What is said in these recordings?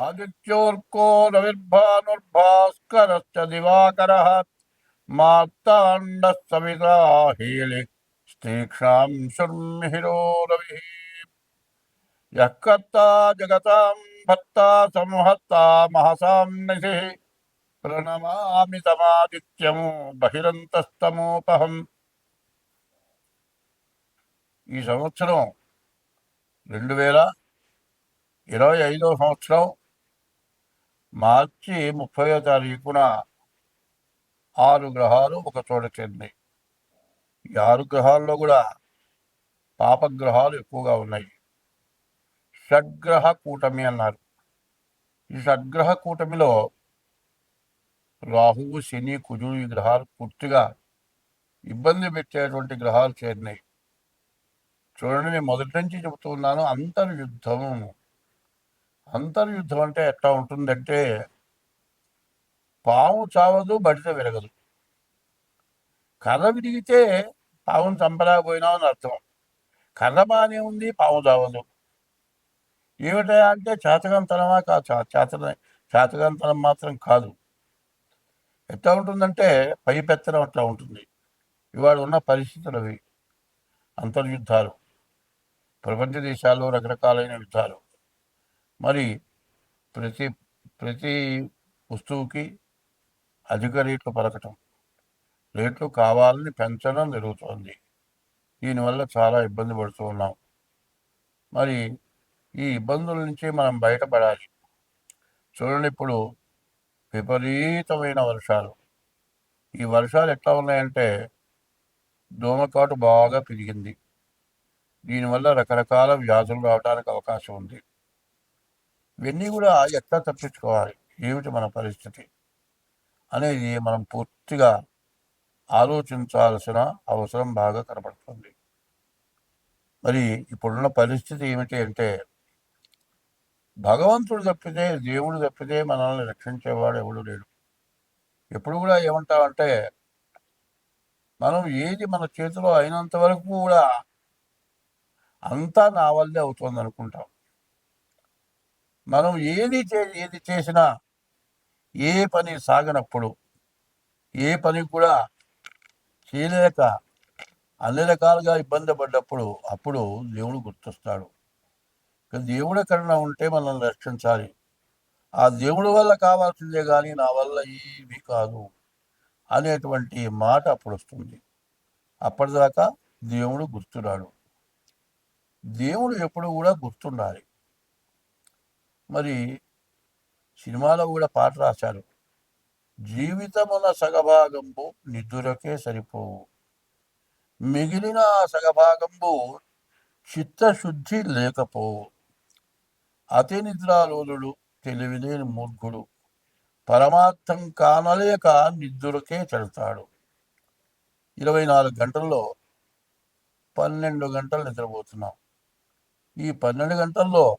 ఆదిత్యోర్కో రవిర్భానుర్భాస్కరశ్చ దివాకరः మార్తాండः సవితా హీలి స్తీక్షాం శుర్మిహిరో రవిः యः కర్తా జగతాం భర్తా సంహర్తా మహసాం నిధిः ప్రణమామి తమాదిత్యము బహిరంతస్తమోపహం ఈ సంవత్సరం రెండు వేల ఇరవై ఐదో సంవత్సరం మార్చి ముప్పయో తారీఖున ఆరు గ్రహాలు ఒక చోట చేరినాయి ఈ ఆరు గ్రహాల్లో కూడా పాపగ్రహాలు ఎక్కువగా ఉన్నాయి. షడ్గ్రహ కూటమి అన్నారు. ఈ షడ్గ్రహ కూటమిలో రాహువు శని కుజుడు ఈ గ్రహాలు పూర్తిగా ఇబ్బంది పెట్టేటువంటి గ్రహాలు చేరినాయి. చూడండి నేను మొదటి నుంచి చెబుతున్నాను అంతర్యుద్ధము. అంతర్యుద్ధం అంటే ఎట్లా ఉంటుందంటే పాము చావదు బడిత విరగదు. కర్ర విరిగితే పావును చంపలేకపోయినావు అని అర్థం. కర్ర బాగానే ఉంది పాము చావదు. ఏమిటా అంటే చేతకంతనమా కాదు చా- చేతన చేతకంతనం మాత్రం కాదు. ఎట్లా ఉంటుందంటే పై పెత్తనం అట్లా ఉంటుంది. ఇవాళ ఉన్న పరిస్థితులు అవి. అంతర్యుద్ధాలు. ప్రపంచ దేశాల్లో రకరకాలైన యుద్ధాలు. మరి ప్రతి ప్రతి వస్తువుకి అధిక రేట్లు పలకటం. రేట్లు కావాలని పెంచడం జరుగుతోంది. దీనివల్ల చాలా ఇబ్బంది పడుతూ ఉన్నాం. మరి ఈ ఇబ్బందుల నుంచి మనం బయటపడాలి. చూడండి ఇప్పుడు విపరీతమైన వర్షాలు. ఈ వర్షాలు ఎట్లా ఉన్నాయంటే దోమకాటు బాగా పెరిగింది. దీనివల్ల రకరకాల వ్యాధులు రావడానికి అవకాశం ఉంది. ఇవన్నీ కూడా ఎట్లా తప్పించుకోవాలి? ఏమిటి మన పరిస్థితి? అనేది మనం పూర్తిగా ఆలోచించాల్సిన అవసరం బాగా కనపడుతుంది మరి ఇప్పుడున్న పరిస్థితి ఏమిటి అంటే భగవంతుడు తప్పితే దేవుడు తప్పితే మనల్ని రక్షించేవాడు ఎవడు లేడు. ఎప్పుడు కూడా ఏమంటామంటే మనం ఏది మన చేతిలో అయినంత వరకు కూడా అంతా నా వల్లే అవుతుంది అనుకుంటాం మనం ఏది చే ఏది చేసినా ఏ పని సాగనప్పుడు ఏ పని కూడా చేయలేక అన్ని రకాలుగా ఇబ్బంది పడ్డప్పుడు అప్పుడు దేవుడు గుర్తొస్తాడు. దేవుడి కరుణ ఉంటే మనల్ని రక్షించాలి. ఆ దేవుడి వల్ల కావాల్సిందే కానీ నా వల్ల ఏమీ కాదు అనేటువంటి మాట అప్పుడు వస్తుంది. అప్పటిదాకా దేవుడు గుర్తురాడు. దేవుడు ఎప్పుడు కూడా గుర్తుండాలి. మరి సినిమాలో కూడా పాట రాశారు. జీవితమున సగభాగంబు నిద్దురకే సరిపోవు. మిగిలిన సగభాగంబు చిత్తశుద్ధి లేకపోవు. అతి నిద్రాలోలుడు తెలివిలేని మూర్ఖుడు. పరమార్థం కానలేక నిద్దురకే చెడతాడు ఇరవై నాలుగు గంటల్లో పన్నెండు గంటలు నిద్రపోతున్నాం. ఈ పన్నెండు గంటల్లో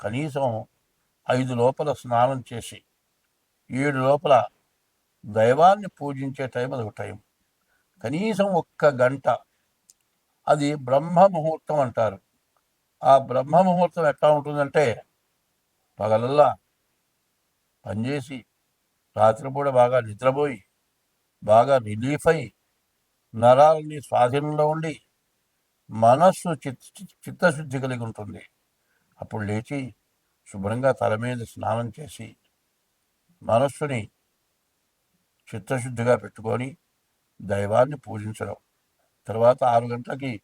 కనీసం ఐదు లోపల స్నానం చేసి ఏడు లోపల దైవాన్ని పూజించే టైం అది ఒక టైం. కనీసం ఒక్క గంట. అది బ్రహ్మ ముహూర్తం అంటారు. ఆ బ్రహ్మ ముహూర్తం ఎట్లా ఉంటుందంటే పగలల్లా పనిచేసి రాత్రిపూట బాగా నిద్రపోయి బాగా రిలీఫ్ అయి నరాలని స్వాధీనంలో ఉండి మనస్సు చిత్ చిత్తశుద్ధి కలిగి ఉంటుంది. అప్పుడు లేచి శుభ్రంగా తల మీద స్నానం చేసి మనస్సుని చిత్తశుద్ధిగా పెట్టుకొని దైవాన్ని పూజించడం. తర్వాత ఆరు గంటలకి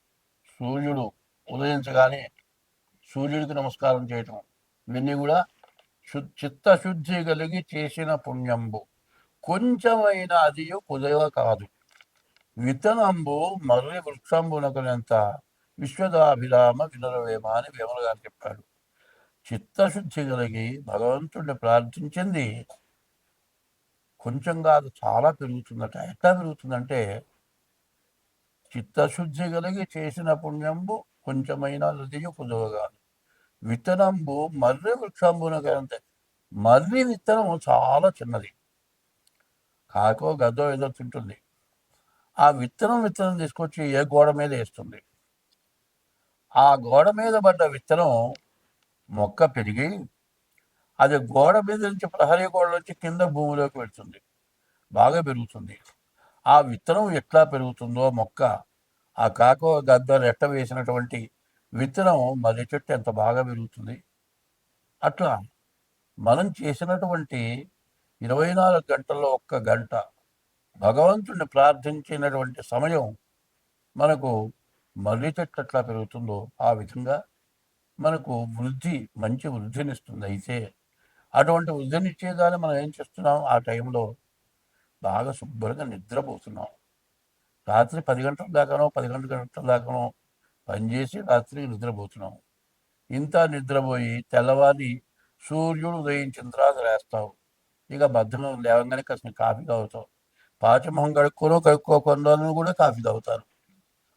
సూర్యుడు ఉదయించగానే సూర్యుడికి నమస్కారం చేయటం. ఇవన్నీ కూడా చిత్తశుద్ధి కలిగి చేసిన పుణ్యంబు. కొంచెమైన అది కుదవ కాదు. విత్తనంబు మర్రి వృక్షంబునకునంత విశ్వదాభిరామ వినరవేమ అని వేమల గారు చెప్పాడు చిత్తశుద్ధి కలిగి భగవంతుడిని ప్రార్థించింది కొంచెం కాదు చాలా పెరుగుతుందట. ఎట్లా పెరుగుతుందంటే చిత్తశుద్ధి కలిగి చేసిన పుణ్యంబు కొంచెమైన హృదయ కుదవగాదు విత్తనంబు మర్రి వృక్షంబునకంతే మర్రి విత్తనం చాలా చిన్నది. కాకో గదో ఏదో తింటుంది. ఆ విత్తనం విత్తనం తీసుకొచ్చి ఏ గోడ మీద వేస్తుంది? ఆ గోడ మీద పడ్డ విత్తనం మొక్క పెరిగి అది గోడ మీద నుంచి ప్రహరీ గోడ నుంచి కింద భూమిలోకి వెళ్తుంది. బాగా పెరుగుతుంది. ఆ విత్తనం ఎట్లా పెరుగుతుందో మొక్క ఆ కాకో గద్దలు ఎట్ట వేసినటువంటి విత్తనం మర్రి చెట్టు ఎంత బాగా పెరుగుతుంది. అట్లా మనం చేసినటువంటి ఇరవై నాలుగు గంటల్లో ఒక్క గంట భగవంతుడిని ప్రార్థించినటువంటి సమయం మనకు మర్రి చెట్టు ఎట్లా పెరుగుతుందో ఆ విధంగా మనకు వృద్ధి మంచి వృద్ధినిస్తుంది. అయితే అటువంటి వృద్ధినిచ్చేదాన్ని మనం ఏం చేస్తున్నాం? ఆ టైంలో బాగా శుభ్రంగా నిద్రపోతున్నాం. రాత్రి పది గంటల దాకానో పది గంటల గంటల దాకానో పనిచేసి రాత్రి నిద్రపోతున్నాం. ఇంత నిద్రపోయి తెల్లవారి సూర్యుడు ఉదయించిన తర్వాత లేస్తావు ఇక బద్దం లేవగానే కాసిన కాఫీ తాగుతావు. పాచమొహం కడుక్కోనో కడుక్కోకుండా కూడా కాఫీ తాగుతారు.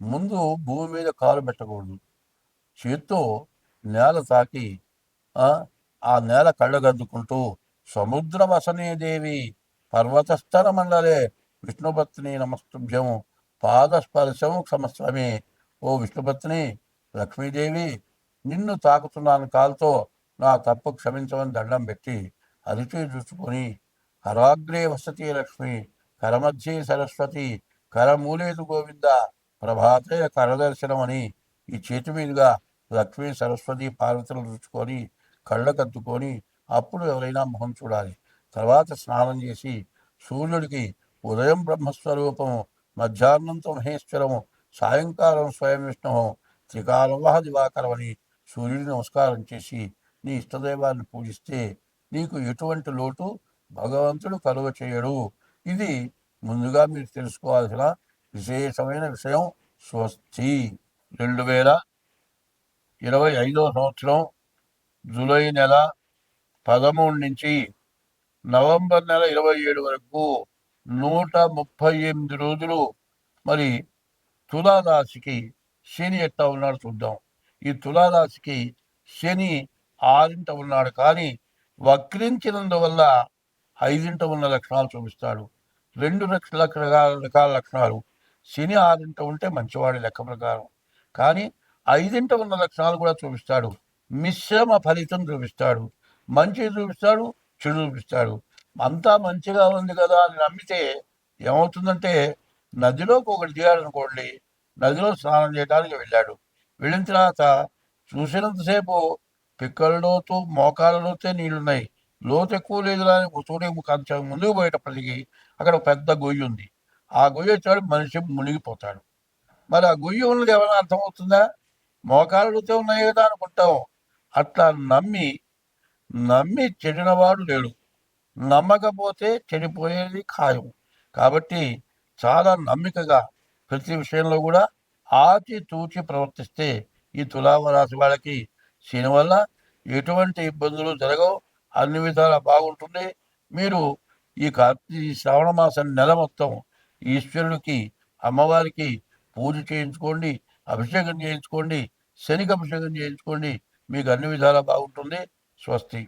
ముందు భూమి మీద కాలు పెట్టకూడదు. చేత్తో నేల తాకి ఆ, నేల కళ్ళగద్దుకుంటూ సముద్ర వసనే దేవి పర్వతస్థర మండలే విష్ణుపత్ని నమస్తుభ్యం పాదస్పర్శం సమస్రమే ఓ విష్ణుపత్ని లక్ష్మీదేవి నిన్ను తాకుతున్నాను కాలుతో నా తప్పు క్షమించమని దండం పెట్టి అరిచి చూసుకొని కరాగ్రే వసతి లక్ష్మి కరమధ్యే సరస్వతి కరమూలేదు గోవింద ప్రభాతే కరదర్శనం అని ఈ చేతి మీదుగా లక్ష్మీ సరస్వతి పార్వతులు రుచుకొని కళ్ళకద్దుకొని అప్పుడు ఎవరైనా మొహం చూడాలి. తర్వాత స్నానం చేసి సూర్యుడికి ఉదయం బ్రహ్మస్వరూపము మధ్యాహ్నంతో మహేశ్వరము సాయంకాలం స్వయం విష్ణువు త్రికాలం దివాకరమని దివాకరం అని సూర్యుడిని నమస్కారం చేసి నీ ఇష్టదైవాన్ని పూజిస్తే నీకు ఎటువంటి లోటు భగవంతుడు కలువ చేయడు ఇది ముందుగా మీరు తెలుసుకోవాల్సిన విశేషమైన విషయం స్వస్తి. రెండు వేల ఇరవై ఐదో సంవత్సరం జూలై నెల పదమూడు నుంచి నవంబర్ నెల ఇరవై ఏడు వరకు నూట ముప్పై ఎనిమిది రోజులు మరి తులారాశికి శని ఎట్లా ఉన్నాడు చూద్దాం. ఈ తులారాశికి శని ఆరింట ఉన్నాడు కానీ వక్రించినందువల్ల ఐదింట ఉన్న లక్షణాలు చూపిస్తాడు. రెండు లక్షల రకాల రకాల లక్షణాలు శని ఆరింట ఉంటే మంచివాడి లెక్క ప్రకారం. కానీ ఐదింట ఉన్న లక్షణాలు కూడా చూపిస్తాడు. మిశ్రమ ఫలితం చూపిస్తాడు. మంచి చూపిస్తాడు చెడు చూపిస్తాడు. అంతా మంచిగా ఉంది కదా అని నమ్మితే ఏమవుతుందంటే నదిలోకి ఒకటి దిగాడనుకోండి నదిలో స్నానం చేయడానికి వెళ్ళాడు. వెళ్ళిన తర్వాత చూసినంతసేపు పిక్కల లోతు మోకాల లోతే లోతు ఎక్కువ లేదు అని చూడే కొంచెం ముందుకు పోయేటప్పటికి అక్కడ ఒక పెద్ద గొయ్యి ఉంది. ఆ గుయ్య చోడు మనిషి మునిగిపోతాడు. మరి ఆ గొయ్యి ఉన్నది ఏమైనా అర్థమవుతుందా? మోకాళ్ళతో ఉన్నాయి కదా అనుకుంటాం అట్లా నమ్మి నమ్మి చెడినవాడు లేడు. నమ్మకపోతే చెడిపోయేది ఖాయం. కాబట్టి చాలా నమ్మికగా ప్రతి విషయంలో కూడా ఆచితూచి ప్రవర్తిస్తే ఈ తులారాశి వాళ్ళకి శని వల్ల ఎటువంటి ఇబ్బందులు జరగవు. అన్ని విధాలా బాగుంటుంది. మీరు ఈ కార్తీ ఈ శ్రావణ మాసం నెల మొత్తం ఈశ్వరుడికి అమ్మవారికి పూజ చేయించుకోండి అభిషేకం చేయించుకోండి శనికి అభిషేకం చేయించుకోండి. మీకు అన్ని విధాలా బాగుంటుంది. స్వస్తి.